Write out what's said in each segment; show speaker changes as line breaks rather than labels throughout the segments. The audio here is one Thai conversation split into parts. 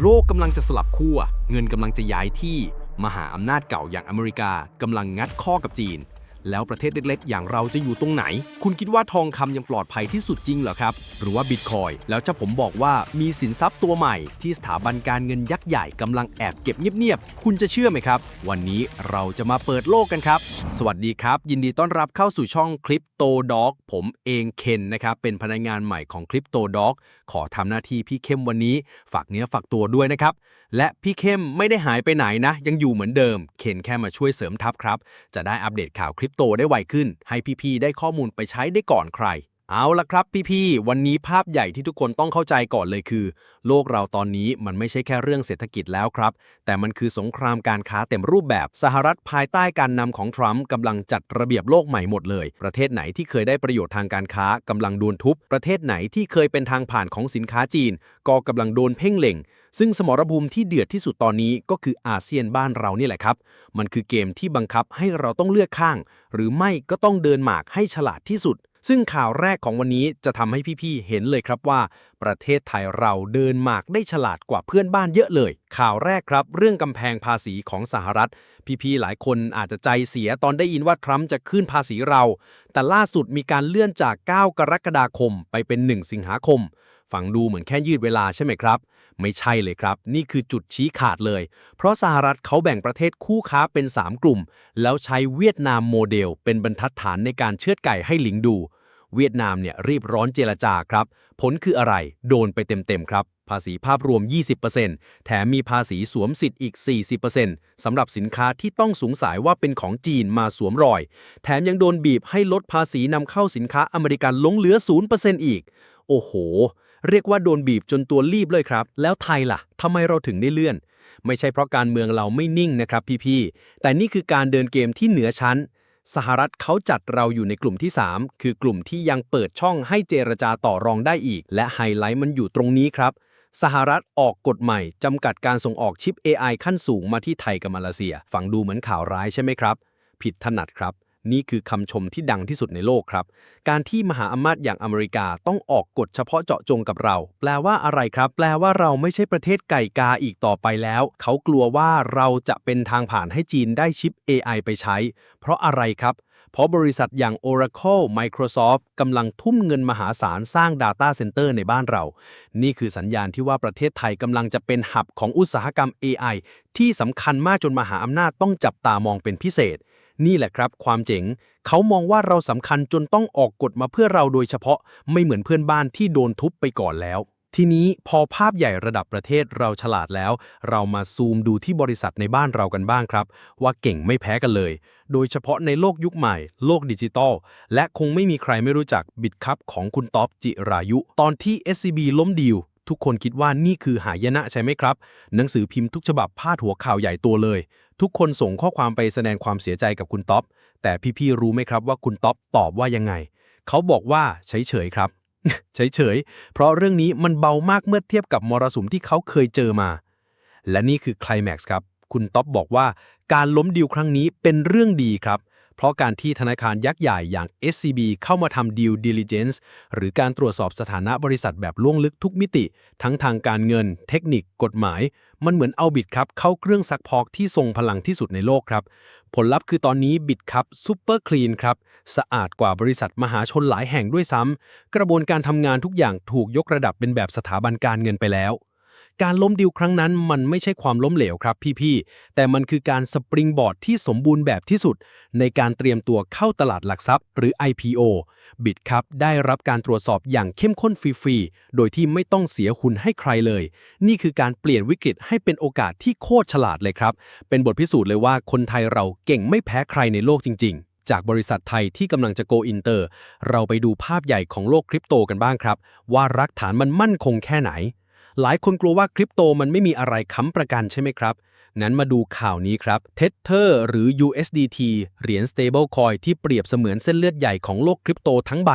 โลกกำลังจะสลับขั้ว เงินกำลังจะย้ายที่ มหาอำนาจเก่าอย่างอเมริกากำลังงัดข้อกับจีน แล้วประเทศเล็กๆ อย่างเราจะอยู่ตรงไหน คุณคิดว่าทองคำยังปลอดภัยที่สุดจริงเหรอครับ หรือว่าบิตคอยแล้วจะผมบอกว่ามีสินทรัพย์ตัวใหม่ ที่สถาบันการเงินยักษ์ใหญ่กำลังแอบเก็บเงียบๆ คุณจะเชื่อไหมครับ วันนี้เราจะมาเปิดโลกกันครับ สวัสดีครับ ยินดีต้อนรับเข้าสู่ช่องคลิปโตด็อกผมเองเคนนะครับเป็นพนักงานใหม่ของคลิปโตด็อกขอทำหน้าที่พี่เข้มวันนี้ ฝากเนื้อฝากตัวด้วยนะครับ และพี่เข้มไม่ได้หายไปไหนนะ ยังอยู่เหมือนเดิม เคนแค่มาช่วยเสริมทัพครับ จะได้อัปเดตข่าวคริปโตได้ไวขึ้น ให้พี่ๆได้ข้อมูลไปใช้ได้ก่อนใคร เอาละครับพี่ๆ วันนี้ภาพใหญ่ที่ทุกคนต้องเข้าใจก่อนเลยคือ โลกเราตอนนี้มันไม่ใช่แค่เรื่องเศรษฐกิจแล้วครับ แต่มันคือสงครามการค้าเต็มรูปแบบ สหรัฐภายใต้การนำของทรัมป์กำลังจัดระเบียบโลกใหม่หมดเลย ประเทศไหนที่เคยได้ประโยชน์ทางการค้ากำลังโดนทุบ ประเทศไหนที่เคยเป็นทางผ่านของสินค้าจีน ก็กำลังโดนเพ่งเล็ง ซึ่งสมรภูมิที่เดือดที่สุดตอนนี้ก็คืออาเซียนบ้านเรานี่แหละครับ มันคือเกมที่บังคับให้เราต้องเลือกข้าง หรือไม่ก็ต้องเดินหมากให้ฉลาดที่สุด ซึ่งข่าวแรกของวันนี้จะทำให้พี่ๆเห็นเลยครับว่า ประเทศไทยเราเดินหมากได้ฉลาดกว่าเพื่อนบ้านเยอะเลย ข่าวแรกครับ เรื่องกำแพงภาษีของสหรัฐ พี่ๆหลายคนอาจจะใจเสียตอนได้ยินว่าทรัมป์จะขึ้นภาษีเรา แต่ล่าสุดมีการเลื่อนจาก 9 กรกฎาคมไปเป็น 1 สิงหาคม ฟังดูเหมือนแค่ยืดเวลาใช่ไหมครับ ไม่ใช่เลยครับ นี่คือจุดชี้ขาดเลย เพราะสหรัฐเขาแบ่งประเทศคู่ค้าเป็น 3 กลุ่ม แล้วใช้เวียดนามโมเดล เป็นบรรทัดฐานในการเชือดไก่ให้หลิงดู เวียดนามเนี่ยรีบร้อนเจรจาครับ ผลคืออะไร โดนไปเต็มๆครับภาษีภาพรวม 20%แถมมีภาษีสวมสิทธิ์อีก 40%สำหรับสินค้าที่ต้องสงสัยว่าเป็นของจีนมาสวมรอย แถมยังโดนบีบให้ลดภาษีนำเข้าสินค้าอเมริกันลงเหลือ 0%อีก โอ้โห เรียกว่าโดนบีบจนตัวรีบเลยครับ แล้วไทยล่ะทำไมเราถึงได้เลื่อน ไม่ใช่เพราะการเมืองเราไม่นิ่งนะครับพี่ๆแต่นี่คือการเดินเกมที่เหนือชั้น สหรัฐเขาจัดเราอยู่ในกลุ่มที่ 3 คือกลุ่มที่ยังเปิดช่องให้เจรจาต่อรองได้อีก และไฮไลท์มันอยู่ตรงนี้ครับสหรัฐออกกฎใหม่ จำกัดการส่งออกชิป AI ขั้นสูงมาที่ไทยกับมาเลเซีย ฟังดูเหมือนข่าวร้ายใช่ไหมครับ ผิดถนัดครับ นี่คือคำชมที่ดังที่สุดในโลกครับ การที่มหาอำนาจอย่างอเมริกาต้องออกกฎเฉพาะเจาะจงกับเรา แปลว่าอะไรครับ แปลว่าเราไม่ใช่ประเทศไก่กาอีกต่อไปแล้ว เขากลัวว่าเราจะเป็นทางผ่านให้จีนได้ชิป AI ไปใช้ เพราะอะไรครับ เพราะบริษัทอย่าง Oracle Microsoft กำลังทุ่มเงินมหาศาลสร้าง Data Center ในบ้านเรา นี่คือสัญญาณที่ว่าประเทศไทยกำลังจะเป็นหับของอุตสาหกรรม AI ที่สำคัญมากจนมหาอำนาจต้องจับตามองเป็นพิเศษ นี่แหละครับ ความเจ๋ง เขามองว่าเราสำคัญจนต้องออกกฎมาเพื่อเราโดยเฉพาะไม่เหมือนเพื่อนบ้านที่โดนทุบไปก่อนแล้ว ทีนี้พอภาพใหญ่ระดับประเทศเราฉลาดแล้ว เรามาซูมดูที่บริษัทในบ้านเรากันบ้างครับ ว่าเก่งไม่แพ้กันเลย โดยเฉพาะในโลกยุคใหม่ โลกดิจิตอลและคงไม่มีใครไม่รู้จักบิตคัพของคุณท็อปจิรายุ ตอนที่ SCB ล้มดีล ทุกคนคิดว่านี่คือหายนะใช่ไหมครับ หนังสือพิมพ์ทุกฉบับพาดหัวข่าวใหญ่ตัวเลย ทุกคนส่งข้อความไปแสดงความเสียใจกับคุณท็อป แต่พี่ๆรู้ไหมครับว่าคุณท็อปตอบว่ายังไง เขาบอกว่าเฉยๆครับ เฉยๆ เพราะเรื่องนี้มันเบามากเมื่อเทียบกับมรสุมที่เขาเคยเจอมา และนี่คือไคลแม็กซ์ครับ คุณท็อปบอกว่าการล้มดีลครั้งนี้เป็นเรื่องดีครับเเพราะการที่ธนาคารยักษ์ใหญ่อย่าง SCB เข้ามาทำ due diligence หรือการตรวจสอบสถานะบริษัทแบบล่วงลึกทุกมิติ ทั้งทางการเงิน เทคนิค กฎหมาย มันเหมือนเอาบิตครับเข้าเครื่องซักพอกที่ทรงพลังที่สุดในโลกครับ ผลลัพธ์คือตอนนี้บิตครับซูเปอร์คลีนครับ สะอาดกว่าบริษัทมหาชนหลายแห่งด้วยซ้ำกระบวนการทำงานทุกอย่างถูกยกระดับเป็นแบบสถาบันการเงินไปแล้ว การล้มดิวครั้งนั้นมันไม่ใช่ความล้มเหลวครับพี่ๆ แต่มันคือการสปริงบอร์ดที่สมบูรณ์แบบที่สุด ในการเตรียมตัวเข้าตลาดหลักทรัพย์ หรือ IPO บิตครับได้รับการตรวจสอบอย่างเข้มข้นฟรีๆ โดยที่ไม่ต้องเสียหุ้นให้ใครเลย นี่คือการเปลี่ยนวิกฤตให้เป็นโอกาสที่โคตรฉลาดเลยครับ เป็นบทพิสูจน์เลยว่าคนไทยเราเก่งไม่แพ้ใครในโลกจริง ๆจากบริษัทไทยที่กำลังจะโกอินเตอร์ เราไปดูภาพใหญ่ของโลกคริปโตกันบ้างครับ ว่ารักฐานมันมั่นคงแค่ไหน หลายคนกลัวว่าคริปโตมันไม่มีอะไรค้ำประกันใช่ไหมครับนั้นมาดูข่าวนี้ครับ Tether หรือ USDT เหรียญ stablecoin ที่เปรียบเสมือนเส้นเลือดใหญ่ของโลกคริปโตทั้งใบ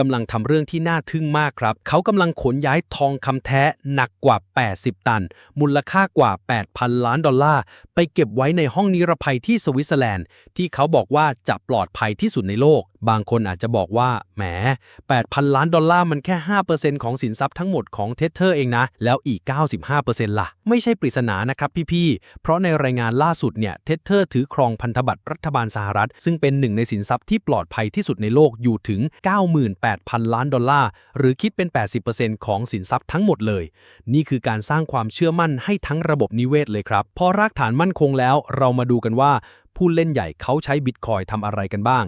กำลังทำเรื่องที่น่าทึ่งมากครับ เขากำลังขนย้ายทองคำแท้หนักกว่า 80 ตัน มูลค่ากว่า 8,000 ล้านดอลลาร์ ไปเก็บไว้ในห้องนิรภัยที่สวิตเซอร์แลนด์ ที่เขาบอกว่าจะปลอดภัยที่สุดในโลก บางคนอาจจะบอกว่า แหม 8,000 ล้านดอลลาร์มันแค่ 5%ของสินทรัพย์ทั้งหมดของเทเทอร์เองนะ แล้วอีก 95%ล่ะ ไม่ใช่ปริศนานะครับพี่ๆ เพราะในรายงานล่าสุดเนี่ยเทเทอร์ถือครองพันธบัตรรัฐบาลสหรัฐ ซึ่งเป็นหนึ่งในสินทรัพย์ที่ปลอดภัยที่สุดในโลกอยู่ถึง8,000 ล้านดอลลาร์ หรือคิดเป็น 80%ของสินทรัพย์ทั้งหมดเลย นี่คือการสร้างความเชื่อมั่นให้ทั้งระบบนิเวศเลยครับ พอรากฐานมั่นคงแล้ว เรามาดูกันว่าผู้เล่นใหญ่เขาใช้บิตคอยทำอะไรกันบ้าง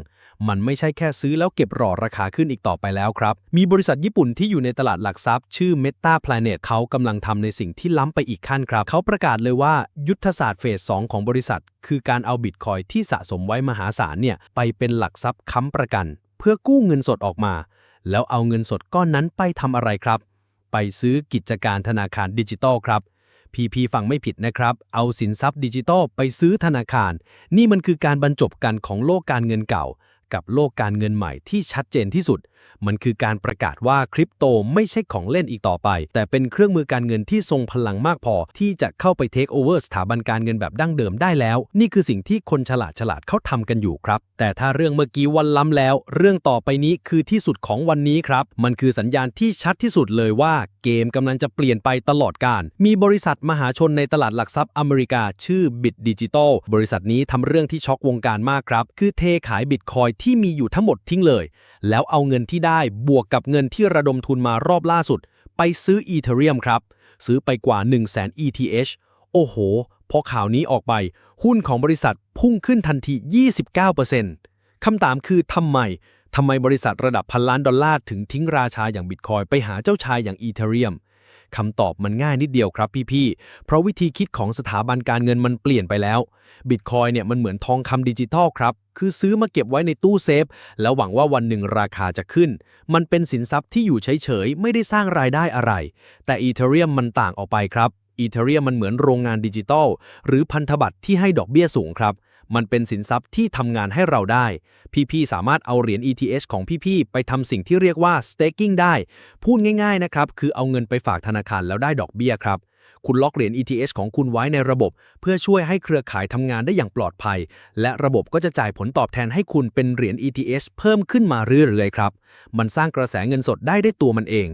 มันไม่ใช่แค่ซื้อแล้วเก็บรอราคาขึ้นอีกต่อไปแล้วครับ มีบริษัทญี่ปุ่นที่อยู่ในตลาดหลักทรัพย์ ชื่อ Meta Planet เขากำลังทำในสิ่งที่ล้ำไปอีกขั้นครับ เขาประกาศเลยว่ายุทธศาสตร์เฟส 2 ของบริษัท คือการเอาบิตคอยที่สะสมไว้มหาศาลเนี่ยไปเป็นหลักทรัพย์ค้ำประกัน เพื่อกู้เงินสดออกมา แล้วเอาเงินสดก้อนนั้นไปทำอะไรครับ ไปซื้อกิจการธนาคารดิจิตอลครับพีพีฟังไม่ผิดนะครับ เอาสินทรัพย์ดิจิตอลไปซื้อธนาคาร นี่มันคือการบรรจบกันของโลกการเงินเก่า กับโลกการเงินใหม่ที่ชัดเจนที่สุด มันคือการประกาศว่าคริปโตไม่ใช่ของเล่นอีกต่อไป แต่เป็นเครื่องมือการเงินที่ทรงพลังมากพอ ที่จะเข้าไปเทคโอเวอร์สถาบันการเงินแบบดั้งเดิมได้แล้ว นี่คือสิ่งที่คนฉลาดฉลาดเขาทำกันอยู่ครับ แต่ถ้าเรื่องเมื่อกี้วันล้ำแล้ว เรื่องต่อไปนี้คือที่สุดของวันนี้ครับ มันคือสัญญาณที่ชัดที่สุดเลยว่าเกมกำลังจะเปลี่ยนไปตลอดการ มีบริษัทมหาชนในตลาดหลักทรัพย์อเมริกา ชื่อ Bit Digital บริษัทนี้ทำเรื่องที่ช็อกวงการมากครับ คือเทขายบิตคอยที่มีอยู่ทั้งหมดทิ้งเลย แล้วเอาเงินที่ได้บวกกับเงินที่ระดมทุนมารอบล่าสุด ไปซื้ออีเทเรียมครับ ซื้อไปกว่า 1 0 0 0 0แสน ETH โอ้โห พอข่าวนี้ออกไป หุ้นของบริษัทพุ่งขึ้นทันที 29%คำถามคือทำไมทำไมบริษัทระดับพันล้านดอลลาร์ถึงทิ้งราชาอย่างบิตคอยไปหาเจ้าชายอย่างอีเทเรียม คำตอบมันง่ายนิดเดียวครับพี่ๆ เพราะวิธีคิดของสถาบันการเงินมันเปลี่ยนไปแล้วบิตคอยเนี่ยมันเหมือนทองคำดิจิทัลครับ คือซื้อมาเก็บไว้ในตู้เซฟ แล้วหวังว่าวันหนึ่งราคาจะขึ้น มันเป็นสินทรัพย์ที่อยู่เฉยๆ ไม่ได้สร้างรายได้อะไร แต่อีเทเรียมมันต่างออกไปครับอีเทเรียมมันเหมือนโรงงานดิจิทัลหรือพันธบัตรที่ให้ดอกเบี้ยสูงครับ มันเป็นสินทรัพย์ที่ทำงานให้เราได้ พี่ๆ สามารถเอาเหรียญ ETH ของพี่ๆ ไปทำสิ่งที่เรียกว่า staking ได้ พูดง่ายๆ นะครับ คือเอาเงินไปฝากธนาคารแล้วได้ดอกเบี้ยครับ คุณล็อกเหรียญ ETH ของคุณไว้ในระบบ เพื่อช่วยให้เครือข่ายทำงานได้อย่างปลอดภัย และระบบก็จะจ่ายผลตอบแทนให้คุณเป็นเหรียญ ETH เพิ่มขึ้นมาเรื่อยๆ ครับ มันสร้างกระแสเงินสดได้ด้วยตัวมันเอง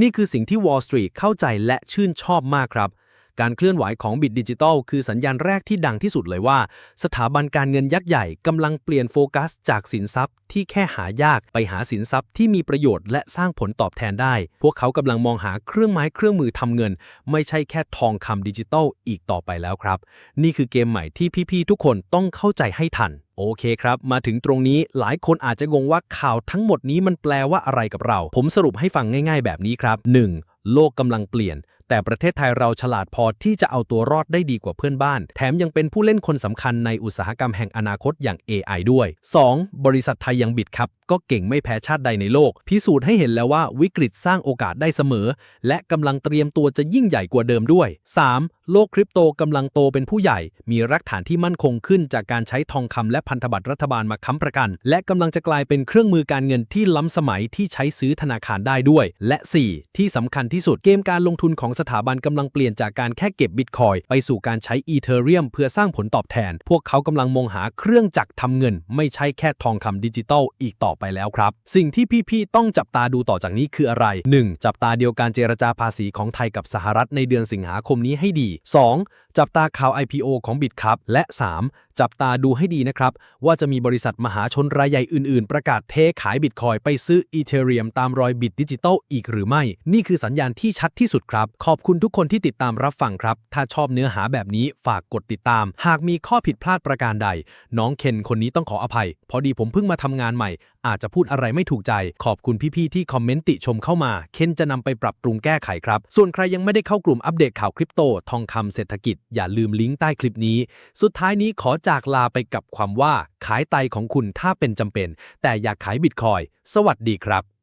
นี่คือสิ่งที่ Wall Street เข้าใจและชื่นชอบมากครับ การเคลื่อนไหวของบิตดิจิตอลคือสัญญาณแรกที่ดังที่สุดเลยว่า สถาบันการเงินยักษ์ใหญ่กำลังเปลี่ยนโฟกัส จากสินทรัพย์ที่แค่หายากไปหาสินทรัพย์ที่มีประโยชน์และสร้างผลตอบแทนได้ พวกเขากำลังมองหาเครื่องไม้เครื่องมือทำเงิน ไม่ใช่แค่ทองคำดิจิตอลอีกต่อไปแล้วครับ นี่คือเกมใหม่ที่พี่ๆทุกคนต้องเข้าใจให้ทันโอเคครับ มาถึงตรงนี้หลายคนอาจจะงงว่าข่าวทั้งหมดนี้มันแปลว่าอะไรกับเรา ผมสรุปให้ฟังง่าย ๆ แบบนี้ครับ 1. โลกกำลังเปลี่ยน แต่ประเทศไทยเราฉลาดพอที่จะเอาตัวรอดได้ดีกว่าเพื่อนบ้าน แถมยังเป็นผู้เล่นคนสำคัญในอุตสาหกรรมแห่งอนาคตอย่าง AI ด้วย 2. บริษัทไทยยังบิดครับ ก็เก่งไม่แพ้ชาติใดในโลก พิสูจน์ให้เห็นแล้วว่าวิกฤตสร้างโอกาสได้เสมอ และกำลังเตรียมตัวจะยิ่งใหญ่กว่าเดิมด้วย 3. โลกคริปโตกำลังโตเป็นผู้ใหญ่ มีรากฐานที่มั่นคงขึ้นจากการใช้ทองคำและพันธบัตรรัฐบาลมาค้ำประกัน และกำลังจะกลายเป็นเครื่องมือการเงินที่ล้ำสมัยที่ใช้ซื้อธนาคารได้ด้วย และ 4. ที่สำคัญที่สุดเกมการลงทุนของสถาบันกำลังเปลี่ยนจากการแค่เก็บบิตคอยไปสู่การใช้อีเทเรียมเพื่อสร้างผลตอบแทน พวกเขากำลังมองหาเครื่องจักรทำเงิน ไม่ใช่แค่ทองคำดิจิตอลอีกต่อไปแล้วครับ สิ่งที่พี่ๆต้องจับตาดูต่อจากนี้คืออะไร 1. จับตาเดียวการเจรจาภาษีของไทยกับสหรัฐในเดือนสิงหาคมนี้ให้ดี 2. จับตาข่าว IPO ของบิตครับและ 3. จับตาดูให้ดีนะครับ ว่าจะมีบริษัทมหาชนรายใหญ่อื่นๆ ประกาศเทขายบิตคอยไปซื้ออีเทเรียมตามรอยบิตดิจิตอลอีกหรือไม่ นี่คือสัญญาณที่ชัดที่สุดครับ ขอบคุณทุกคนที่ติดตามรับฟังครับ ถ้าชอบเนื้อหาแบบนี้ฝากกดติดตาม หากมีข้อผิดพลาดประการใด น้องเคนคนนี้ต้องขออภัย พอดีผมเพิ่งมาทำงานใหม่ อาจจะพูดอะไรไม่ถูกใจ ขอบคุณพี่ๆที่คอมเมนต์ติชมเข้ามา เคนจะนำไปปรับปรุงแก้ไขครับ ส่วนใครยังไม่ได้เข้ากลุ่มอัปเดตข่าวคริปโต ทองคำเศรษฐกิจ อย่าลืมลิงก์ใต้คลิปนี้ สุดท้ายนี้ขอจากลาไปกับความว่าขายไตของคุณถ้าเป็นจำเป็น แต่อยากขายบิตคอยสวัสดีครับ